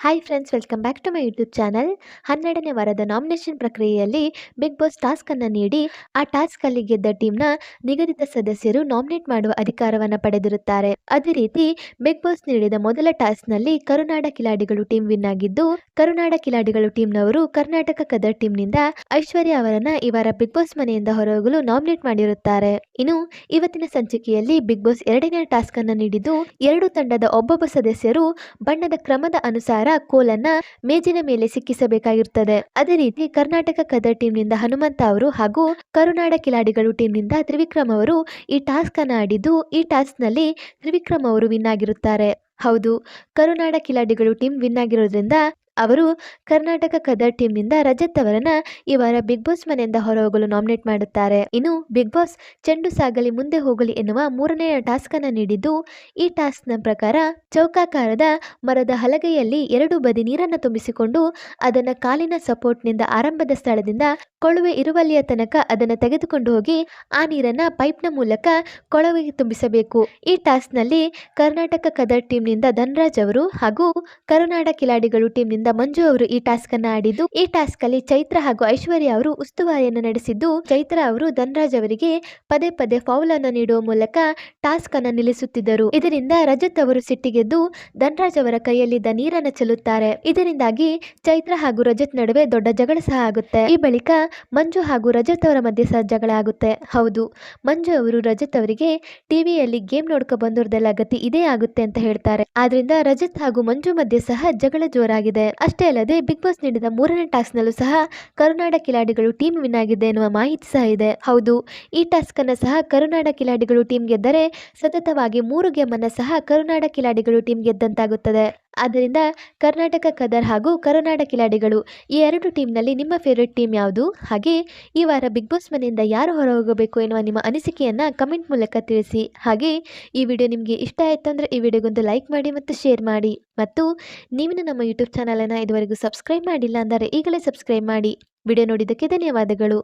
Hi friends welcome back to my YouTube channel ಹನ್ನೆರಡನೇ ವಾರದ nomination ಪ್ರಕ್ರಿಯೆಯಲ್ಲಿ ಬಿಗ್ ಬಾಸ್ ಟಾಸ್ಕ್ ಅನ್ನು ನೀಡಿ, ಆ ಟಾಸ್ಕ್ ಅಲ್ಲಿ ಗೆದ್ದ ಟೀಮ್ನ ನಿಗದಿತ ಸದಸ್ಯರು ನಾಮಿನೇಟ್ ಮಾಡುವ ಅಧಿಕಾರವನ್ನು ಪಡೆದಿರುತ್ತಾರೆ. ಅದೇ ರೀತಿ ಬಿಗ್ ಬಾಸ್ ನೀಡಿದ ಮೊದಲ ಟಾಸ್ಕ್ನಲ್ಲಿ ಕರುನಾಡ ಕಿಲಾಡಿಗಳು ಟೀಮ್ ವಿನ್ ಆಗಿದ್ದು, ಕರುನಾಡ ಕಿಲಾಡಿಗಳು ಟೀಮ್ನವರು ಕರ್ನಾಟಕ ಕದರ್ ಟೀಮ್ನಿಂದ ಐಶ್ವರ್ಯ ಅವರನ್ನ ಈ ವಾರ ಬಿಗ್ ಬಾಸ್ ಮನೆಯಿಂದ ಹೊರಹೋಗಲು ನಾಮಿನೇಟ್ ಮಾಡಿರುತ್ತಾರೆ. ಇನ್ನು, ಇವತ್ತಿನ ಸಂಚಿಕೆಯಲ್ಲಿ ಬಿಗ್ ಬಾಸ್ ಎರಡನೇ ಟಾಸ್ಕ್ ಅನ್ನು ನೀಡಿದ್ದು, ಎರಡು ತಂಡದ ಒಬ್ಬೊಬ್ಬ ಸದಸ್ಯರು ಬಣ್ಣದ ಕ್ರಮದ ಅನುಸಾರ ಕೋಲನ್ನ ಮೇಜಿನ ಮೇಲೆ ಸಿಕ್ಕಿಸಬೇಕಾಗಿರುತ್ತದೆ. ಅದೇ ರೀತಿ ಕರ್ನಾಟಕ ಕದರ್ ಟೀಮ್ನಿಂದ ಹನುಮಂತ ಅವರು ಹಾಗೂ ಕರುನಾಡ ಕಿಲಾಡಿಗಳು ಟೀಮ್ನಿಂದ ತ್ರಿವಿಕ್ರಮ್ ಅವರು ಈ ಟಾಸ್ಕ್ ಅನ್ನು ಆಡಿದ್ದು, ಈ ಟಾಸ್ಕ್ನಲ್ಲಿ ತ್ರಿವಿಕ್ರಮ್ ಅವರು ವಿನ್ ಆಗಿರುತ್ತಾರೆ. ಹೌದು, ಕರುನಾಡ ಕಿಲಾಡಿಗಳು ಟೀಮ್ ವಿನ್ ಆಗಿರೋದ್ರಿಂದ ಅವರು ಕರ್ನಾಟಕ ಕದರ್ ಟೀಮ್ನಿಂದ ರಜತ್ ಅವರನ್ನ ಈ ವಾರ ಬಿಗ್ ಬಾಸ್ ಮನೆಯಿಂದ ಹೊರಹೋಗಲು ನಾಮಿನೇಟ್ ಮಾಡುತ್ತಾರೆ. ಇನ್ನು ಬಿಗ್ ಬಾಸ್ ಚೆಂಡು ಸಾಗಲಿ ಮುಂದೆ ಹೋಗಲಿ ಎನ್ನುವ ಮೂರನೆಯ ಟಾಸ್ಕ್ ಅನ್ನು ನೀಡಿದ್ದು, ಈ ಟಾಸ್ಕ್ನ ಪ್ರಕಾರ ಚೌಕಾಕಾರದ ಮರದ ಹಲಗೆಯಲ್ಲಿ ಎರಡು ಬದಿ ನೀರನ್ನು ತುಂಬಿಸಿಕೊಂಡು ಅದನ್ನು ಕಾಲಿನ ಸಪೋರ್ಟ್ನಿಂದ ಆರಂಭದ ಸ್ಥಳದಿಂದ ಕೊಳವೆ ಇರುವಲ್ಲಿಯ ತನಕ ಅದನ್ನು ತೆಗೆದುಕೊಂಡು ಹೋಗಿ ಆ ನೀರನ್ನ ಪೈಪ್ನ ಮೂಲಕ ಕೊಳವೆಗೆ ತುಂಬಿಸಬೇಕು. ಈ ಟಾಸ್ಕ್ನಲ್ಲಿ ಕರ್ನಾಟಕ ಕದರ್ ಟೀಮ್ನಿಂದ ಧನ್ರಾಜ್ ಅವರು ಹಾಗೂ ಕರುನಾಡ ಕಿಲಾಡಿಗಳು ಟೀಮ್ನಿಂದ ಮಂಜು ಅವರು ಈ ಟಾಸ್ಕ್ ಅನ್ನ ಆಡಿದ್ದು. ಈ ಟಾಸ್ಕ್ ಅಲ್ಲಿ ಚೈತ್ರ ಹಾಗೂ ಐಶ್ವರ್ಯ ಅವರು ಉಸ್ತುವಾರಿಯನ್ನು ನಡೆಸಿದ್ದು. ಚೈತ್ರ ಅವರು ಧನ್ರಾಜ್ ಅವರಿಗೆ ಪದೇ ಪದೇ ಫೌಲ್ ಅನ್ನು ನೀಡುವ ಮೂಲಕ ಟಾಸ್ಕ್ ಅನ್ನು ನಿಲ್ಲಿಸುತ್ತಿದ್ದರು. ಇದರಿಂದ ರಜತ್ ಅವರು ಸಿಟ್ಟಿಗೆದ್ದು ಧನ್ರಾಜ್ ಅವರ ಕೈಯಲ್ಲಿದ್ದ ನೀರನ್ನು ಚೆಲ್ಲುತ್ತಾರೆ. ಇದರಿಂದಾಗಿ ಚೈತ್ರ ಹಾಗೂ ರಜತ್ ನಡುವೆ ದೊಡ್ಡ ಜಗಳ ಸಹ ಆಗುತ್ತೆ. ಈ ಬಳಿಕ ಮಂಜು ಹಾಗೂ ರಜತ್ ಅವರ ಮಧ್ಯೆ ಸಹ ಜಗಳ ಆಗುತ್ತೆ. ಹೌದು, ಮಂಜು ಅವರು ರಜತ್ ಅವರಿಗೆ ಟಿವಿಯಲ್ಲಿ ಗೇಮ್ ನೋಡ್ಕೊ ಬಂದವ್ರದೆಲ್ಲ ಗತಿ ಇದೇ ಆಗುತ್ತೆ ಅಂತ ಹೇಳ್ತಾರೆ. ಆದ್ರಿಂದ ರಜತ್ ಹಾಗೂ ಮಂಜು ಮಧ್ಯೆ ಸಹ ಜಗಳ ಜೋರಾಗಿದೆ. ಅಷ್ಟೇ ಅಲ್ಲದೆ ಬಿಗ್ ಬಾಸ್ ನೀಡಿದ ಮೂರನೇ ಟಾಸ್ಕ್ನಲ್ಲೂ ಸಹ ಕರುನಾಡ ಕಿಲಾಡಿಗಳು ಟೀಮ್ ವಿನ್ ಆಗಿದೆ ಎನ್ನುವ ಮಾಹಿತಿ ಸಹ ಇದೆ. ಹೌದು, ಈ ಟಾಸ್ಕ್ ಅನ್ನು ಸಹ ಕರುನಾಡ ಕಿಲಾಡಿಗಳು ಟೀಮ್ ಗೆದ್ದರೆ ಸತತವಾಗಿ ಮೂರು ಗೇಮ್ ಅನ್ನು ಸಹ ಕರುನಾಡ ಕಿಲಾಡಿಗಳು ಟೀಮ್ ಗೆದ್ದಂತಾಗುತ್ತದೆ. ಆದ್ದರಿಂದ ಕರ್ನಾಟಕ ಕದರ್ ಹಾಗೂ ಕರುನಾಡ ಕಿಲಾಡಿಗಳು ಈ ಎರಡು ಟೀಮ್ನಲ್ಲಿ ನಿಮ್ಮ ಫೇವ್ರೆಟ್ ಟೀಮ್ ಯಾವುದು? ಹಾಗೆ ಈ ವಾರ ಬಿಗ್ ಬಾಸ್ ಮನೆಯಿಂದ ಯಾರು ಹೊರ ಹೋಗಬೇಕು ಎನ್ನುವ ನಿಮ್ಮ ಅನಿಸಿಕೆಯನ್ನು ಕಮೆಂಟ್ ಮೂಲಕ ತಿಳಿಸಿ. ಹಾಗೆ ಈ ವಿಡಿಯೋ ನಿಮಗೆ ಇಷ್ಟ ಆಯಿತು ಅಂದರೆ ಈ ವಿಡಿಯೋಗೊಂದು ಲೈಕ್ ಮಾಡಿ ಮತ್ತು ಶೇರ್ ಮಾಡಿ. ಮತ್ತು ನೀವು ನಮ್ಮ ಯೂಟ್ಯೂಬ್ ಚಾನಲನ್ನು ಇದುವರೆಗೂ ಸಬ್ಸ್ಕ್ರೈಬ್ ಮಾಡಿಲ್ಲ ಅಂದರೆ ಈಗಲೇ ಸಬ್ಸ್ಕ್ರೈಬ್ ಮಾಡಿ. ವಿಡಿಯೋ ನೋಡಿದ್ದಕ್ಕೆ ಧನ್ಯವಾದಗಳು.